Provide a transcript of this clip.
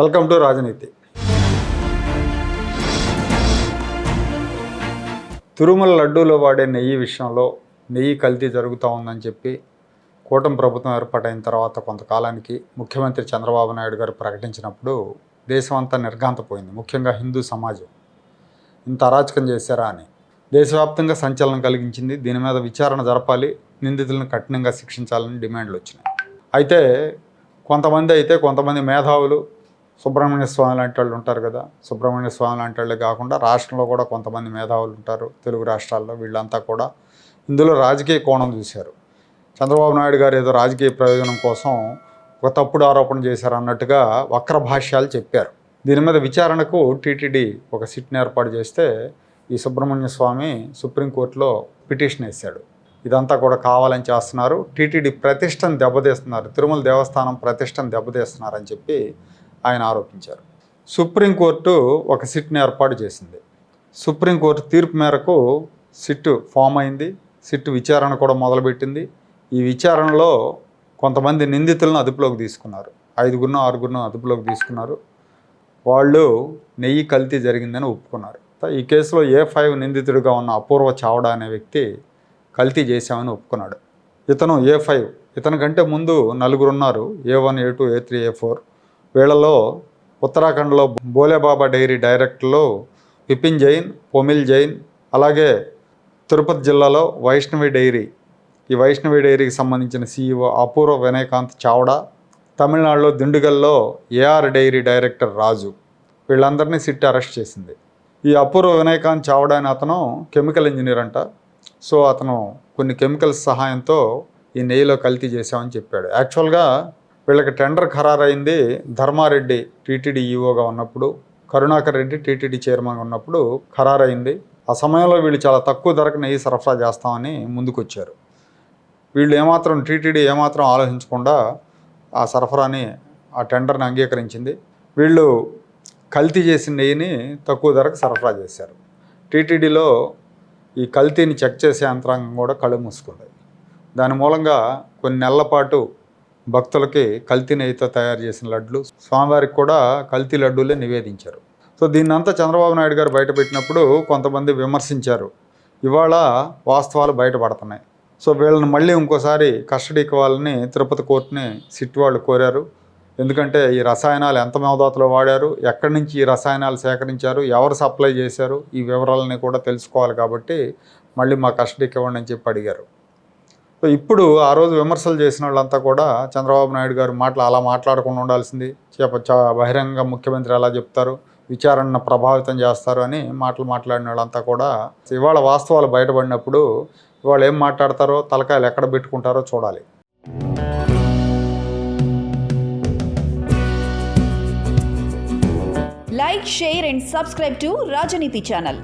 Welcome to రాజనీతి. తిరుమల లడ్డూలో వాడే నెయ్యి విషయంలో నెయ్యి కల్తీ జరుగుతూ ఉందని చెప్పి కూటమి ప్రభుత్వం ఏర్పాటైన తర్వాత కొంతకాలానికి ముఖ్యమంత్రి చంద్రబాబు నాయుడు గారు ప్రకటించినప్పుడు దేశం అంతా నిర్ఘాంతపోయింది. ముఖ్యంగా హిందూ సమాజం. ఇంత అరాచకం చేశారా అని. దేశవ్యాప్తంగా సంచలనం కలిగించింది. దీని మీద విచారణ జరపాలి నిందితులను కఠినంగా శిక్షించాలని డిమాండ్లు వచ్చినాయి అయితే కొంతమంది అయితే కొంతమంది మేధావులు సుబ్రహ్మణ్య స్వామి లాంటి వాళ్ళు ఉంటారు కదా. సుబ్రహ్మణ్య స్వామి లాంటి వాళ్ళే కాకుండా రాష్ట్రంలో కూడా కొంతమంది మేధావులు ఉంటారు. తెలుగు రాష్ట్రాల్లో వీళ్ళంతా కూడా ఇందులో రాజకీయ కోణం చూశారు. చంద్రబాబు నాయుడు గారు ఏదో రాజకీయ ప్రయోజనం కోసం ఒక తప్పుడు ఆరోపణ చేశారు అన్నట్టుగా వక్ర భాష్యాలు చెప్పారు. దీని మీద విచారణకు టీటీడీ ఒక సిట్ని ఏర్పాటు చేస్తే ఈ సుబ్రహ్మణ్య స్వామి సుప్రీంకోర్టులో పిటిషన్ వేశాడు. ఇదంతా కూడా కావాలని చేస్తున్నారు. టీటీడీ ప్రతిష్టను దెబ్బతీస్తున్నారు. తిరుమల దేవస్థానం ప్రతిష్టను దెబ్బతీస్తున్నారని చెప్పి ఆయన ఆరోపించారు. సుప్రీంకోర్టు ఒక సిట్ని ఏర్పాటు చేసింది. సుప్రీంకోర్టు తీర్పు మేరకు సిట్ ఫామ్ అయింది. సిట్ విచారణ కూడా మొదలుపెట్టింది. ఈ విచారణలో కొంతమంది నిందితులను అదుపులోకి తీసుకున్నారు. ఐదుగురును ఆరుగురినో అదుపులోకి తీసుకున్నారు. వాళ్ళు నెయ్యి కల్తీ జరిగిందని ఒప్పుకున్నారు. ఈ కేసులో ఏ ఫైవ్ నిందితుడిగా ఉన్న అపూర్వ చావడా అనే వ్యక్తి కల్తీ చేశామని ఒప్పుకున్నాడు. ఇతను ఏ ఫైవ్? ఇతని కంటే ముందు నలుగురు ఉన్నారు A one A two A three A four. వీళ్ళలో ఉత్తరాఖండ్లో బోలేబాబా డైరీ డైరెక్టర్లు విపిన్ జైన్ పొమిల్ జైన్ అలాగే తిరుపతి జిల్లాలో వైష్ణవి డైరీ. ఈ వైష్ణవి డైరీకి సంబంధించిన సీఈఓ అపూర్వ వినయకాంత్ చావడా తమిళనాడులో దిండుగల్లో ఏఆర్ డైరీ డైరెక్టర్ రాజు. వీళ్ళందరినీ సిట్ అరెస్ట్ చేసింది. ఈ అపూర్వ వినయకాంత్ చావడా అనే అతను కెమికల్ ఇంజనీర్ అంట. సో అతను కొన్ని కెమికల్స్ సహాయంతో ఈ నెయ్యిలో కల్తీ చేశామని చెప్పాడు. యాక్చువల్గా వీళ్ళకి టెండర్ ఖరారైంది. ధర్మారెడ్డి టీటీడీ ఈఓగా ఉన్నప్పుడు కరుణాకర్ రెడ్డి టీటీడీ చైర్మన్గా ఉన్నప్పుడు ఖరారైంది. ఆ సమయంలో వీళ్ళు చాలా తక్కువ ధరకు నెయ్యి సరఫరా చేస్తామని ముందుకొచ్చారు. వీళ్ళు ఏమాత్రం టీటీడీ ఏమాత్రం ఆలోచించకుండా ఆ సరఫరాని ఆ టెండర్ని అంగీకరించింది. వీళ్ళు కల్తీ చేసిన నెయ్యిని తక్కువ ధరకు సరఫరా చేశారు. టీటీడీలో ఈ కల్తీని చెక్ చేసే యంత్రాంగం కూడా కళ్ళు మూసుకుంది. దాని మూలంగా కొన్ని నెలల పాటు భక్తులకి కల్తీ నెయ్యితో తయారు చేసిన లడ్లు స్వామివారికి కూడా కల్తీ లడ్డూలే నివేదించారు. సో దీన్నంతా చంద్రబాబు నాయుడు గారు బయటపెట్టినప్పుడు కొంతమంది విమర్శించారు. ఇవాళ వాస్తవాలు బయటపడుతున్నాయి. సో వీళ్ళని మళ్ళీ ఇంకోసారి కస్టడీకి వాళ్ళని తిరుపతి కోర్టుని సిట్ వాళ్ళు కోరారు. ఎందుకంటే ఈ రసాయనాలు ఎంత మోతాదులో వాడారు ఎక్కడి నుంచి ఈ రసాయనాలు సేకరించారు ఎవరు సప్లై చేశారు ఈ వివరాలని కూడా తెలుసుకోవాలి కాబట్టి మళ్ళీ మా కస్టడీకి ఇవ్వండి అని చెప్పి అడిగారు. సో ఇప్పుడు ఆ రోజు విమర్శలు చేసిన వాళ్ళంతా కూడా చంద్రబాబు నాయుడు గారు మాటలు అలా మాట్లాడకుండా ఉండాల్సింది చెప్ప బహిరంగ ముఖ్యమంత్రి అలా చెప్తారు విచారణను ప్రభావితం చేస్తారు అని మాటలు మాట్లాడిన వాళ్ళంతా కూడా ఇవాళ వాస్తవాలు బయటపడినప్పుడు ఇవాళ ఏం మాట్లాడతారో తలకాయలు ఎక్కడ పెట్టుకుంటారో చూడాలి. Like share and subscribe to Rajaneeti channel